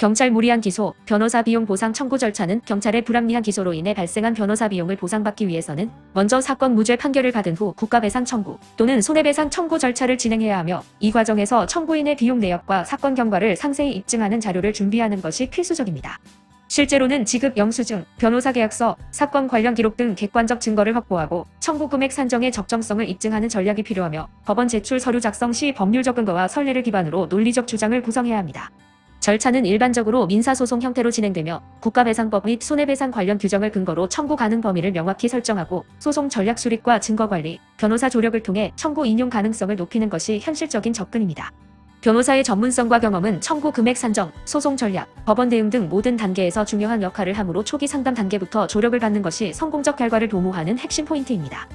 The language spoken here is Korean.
경찰 무리한 기소, 변호사 비용 보상 청구 절차는 경찰의 불합리한 기소로 인해 발생한 변호사 비용을 보상받기 위해서는 먼저 사건 무죄 판결을 받은 후 국가배상 청구 또는 손해배상 청구 절차를 진행해야 하며 이 과정에서 청구인의 비용 내역과 사건 경과를 상세히 입증하는 자료를 준비하는 것이 필수적입니다. 실제로는 지급 영수증, 변호사 계약서, 사건 관련 기록 등 객관적 증거를 확보하고 청구 금액 산정의 적정성을 입증하는 전략이 필요하며 법원 제출 서류 작성 시 법률적 근거와 선례를 기반으로 논리적 주장을 구성해야 합니다. 절차는 일반적으로 민사소송 형태로 진행되며 국가배상법 및 손해배상 관련 규정을 근거로 청구 가능 범위를 명확히 설정하고 소송 전략 수립과 증거 관리, 변호사 조력을 통해 청구 인용 가능성을 높이는 것이 현실적인 접근입니다. 변호사의 전문성과 경험은 청구 금액 산정, 소송 전략, 법원 대응 등 모든 단계에서 중요한 역할을 하므로 초기 상담 단계부터 조력을 받는 것이 성공적 결과를 도모하는 핵심 포인트입니다.